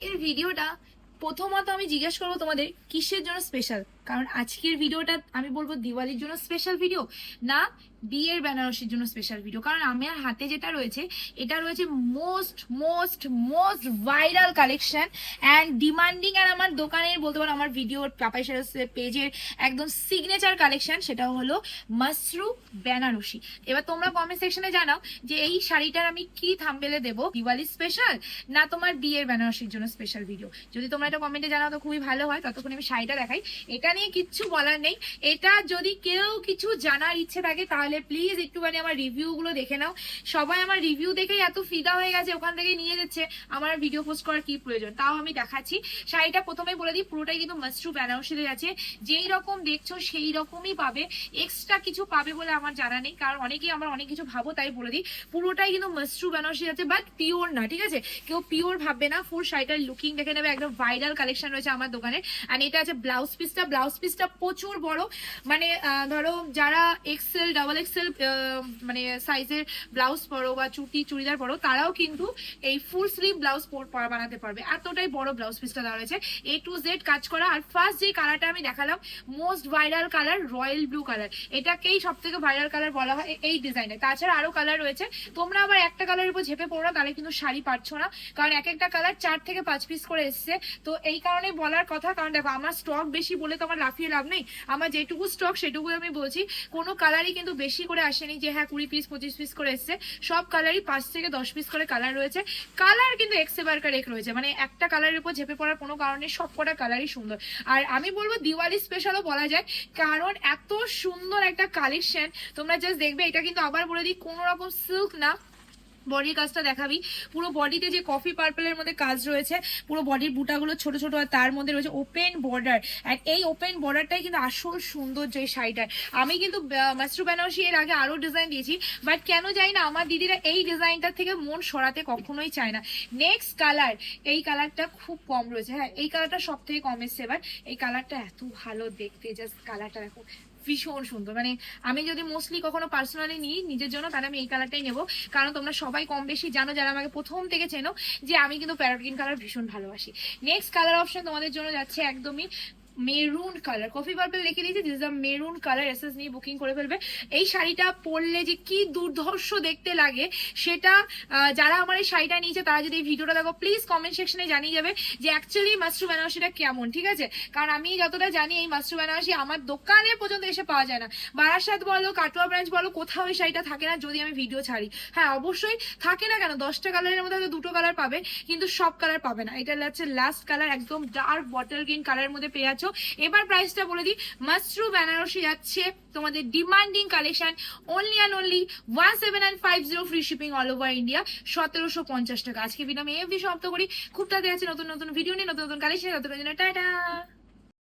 এর ভিডিওটা প্রথমত আমি জিজ্ঞেস করব তোমাদের কিসের জন্য স্পেশাল কারণ আজকের ভিডিওটা আমি বলব দিওয়ালির জন্য স্পেশাল ভিডিও না বিয়ের বেনারসির জন্য স্পেশাল ভিডিও কারণ আমার হাতে যেটা রয়েছে, এটা রয়েছে most most most viral collection and demanding আর আমার দোকানের বলতে পারো আমার ভিডিওর পাপাই পেজের একদম সিগনেচার কালেকশন সেটা হলো মাসরু বেনারসি। এবার তোমরা কমেন্ট সেকশনে জানাও যে এই শাড়িটার আমি কি থাম্বেলে দেবো? দিওয়ালি স্পেশাল না তোমার বিয়ের বেনারসির জন্য স্পেশাল ভিডিও যদি তোমরা এটা কমেন্টে জানাও তো খুবই ভালো হয়, ততক্ষণ আমি শাড়িটা দেখাই। এটা নিয়ে কিচ্ছু বলার নেই। এটা যদি কেউ কিছু জানার ইচ্ছে থাকে, তাহলে প্লিজ একটুখানি আমার রিভিউ গুলো দেখে নাও। সবাই আমার রিভিউ দেখেই এত ফিদা হয়ে গেছে, ওখান থেকে নিয়ে যাচ্ছে। আমার ভিডিও পোস্ট করার কি প্রয়োজন? তাও আমি দেখাচ্ছি। শাড়িটা প্রথমে বলে দিই, পুরোটাই কিন্তু মাসরু বেনারসিতে আছে যেই রকম দেখছ, সেই রকমই পাবে। এক্সট্রা কিছু পাবে বলে আমার জানা নেই, কারণ অনেকেই আমার অনেক কিছু ভাবো, তাই বলে দিই। পুরোটাই কিন্তু মাসরু বেনারসি আছে বাট পিওর না, ঠিক আছে? কেউ পিওর ভাববে না ফুল শাড়িটার লুকিং দেখে নেবে, একদম ভাইরাল কালেকশন রয়েছে আমার দোকানে আর এটা আছে ব্লাউজ পিসটা ব্লাউজ পিসটা প্রচুর বড়। মানে ধরো যারা এক্সেল ডাবল এক্সেল মানে সাইজের ব্লাউজ পরো বা চুটি, চুড়িদার পরো, তারাও কিন্তু এই ফুল স্লিভ ব্লাউজ বানাতে পারবে। এতটাই বড় ব্লাউজ পিসটা দেওয়া রয়েছে। এ টু জেড কাজ করা। আর ফার্স্ট যে কালারটা আমি দেখালাম most viral colour royal blue colour এটাকেই সব থেকে ভাইরাল কালার বলা হয় এই ডিজাইনে তাছাড়া আরও কালার রয়েছে। তোমরা আবার একটা কালারের উপর ঝেপে পড়ো, তাহলে কিন্তু শাড়ি পাচ্ছ না। কারণ এক একটা কালার চার থেকে পাঁচ পিস করে এসছে। তো এই কারণে বলার কথা। কারণ দেখো, আমার স্টক বেশি বলে তো আমার লাফিয়ে লাভ নেই। আমার যেটুকু স্টক সেটুকু আমি বলছি। কোনো কালারই কিন্তু বেশি করে আসেনি যে হ্যাঁ কুড়ি পিস পঁচিশ পিস করে এসছে। সব কালারই পাঁচ থেকে দশ পিস করে কালার রয়েছে। কালার কিন্তু এক্সেবারকার এক রয়েছে। মানে একটা কালারের উপর ঝেপে পড়ার কোনো কারণে সব কটা কালারই সুন্দর। আর আমি বলব দিওয়ালি স্পেশালও বলা যায়, কারণ এত সুন্দর একটা কালেকশন তোমরা জাস্ট দেখবে, এটা কিন্তু আবার বলে দিই, কোনো রকম সিল্ক না। বডির কাজটা দেখাবি। পুরো বডিতে যে কফি পার্পলের মধ্যে কাজ রয়েছে, পুরো বডির বুটাগুলো ছোট ছোট আর তার মধ্যে রয়েছে ওপেন বর্ডার অ্যান্ড এই ওপেন বর্ডারটাই কিন্তু আসল সৌন্দর্য এই শাড়িটার। আমি কিন্তু মাস্টু বেনারসি এর আগে আরও ডিজাইন দিয়েছি বাট কেন জানি না, আমার দিদিরা এই ডিজাইনটার থেকে মন সরাতে কখনোই চায় না। নেক্সট কালার এই কালারটা খুব কম রয়েছে। হ্যাঁ এই কালারটা সব থেকে কম এসছে এবার এই কালারটা এত ভালো দেখতে জাস্ট কালারটা দেখো। ভীষণ সুন্দর। মানে আমি যদি মোস্টলি কখনো পার্সোনালি নিই, নিজের জন্য, তাহলে আমি এই কালারটাই নেব। কারণ তোমরা সবাই কম বেশি জানো, যারা আমাকে প্রথম থেকে চেনো, যে আমি কিন্তু প্যারাগ্রিন কালার ভীষণ ভালোবাসি। নেক্সট কালার অপশন তোমাদের জন্য যাচ্ছে একদমই মেরুন কালার। কফি পার্পল লিখে দিয়েছে this the maroon colour S S booking করে ফেলবে। এই শাড়িটা পরলে যে কি দুর্ধর্ষ দেখতে লাগে, সেটা যারা আমার এই শাড়িটা নিয়েছে, তারা যদি এই ভিডিওটা দেখো প্লিজ কমেন্ট সেকশনে জানিয়ে যাবে যে অ্যাকচুয়ালি মাস্টু বেনারসিটা কেমন, ঠিক আছে? কারণ আমি যতটা জানি, এই মাস্টু বেনারসি আমার দোকানে পর্যন্ত এসে পাওয়া যায় না। বারাসাত বলো, কাটোয়া ব্রাঞ্চ বলো, কোথাও এই শাড়িটা থাকে না যদি আমি ভিডিও ছাড়ি। হ্যাঁ অবশ্যই থাকে না কেন? দশটা কালারের মধ্যে হয়তো দুটো কালার পাবে, কিন্তু সব কালার পাবে না। এটা হচ্ছে লাস্ট কালার একদম ডার্ক বটল গ্রিন কালারের মধ্যে পেয়ে যাচ্ছ। এবার প্রাইসটা বলে দিই। মাসরু বেনারসি যাচ্ছে তোমাদের demanding collection only and only one seven and five zero free shipping all over India সতেরোশো পঞ্চাশ টাকা। আজকে ভিডিও আমি এফ সমাপ্ত করি। খুব তাড়াতাড়ি আছে নতুন নতুন ভিডিও নিয়ে, নতুন নতুন কালেকশন নতুন টাটা।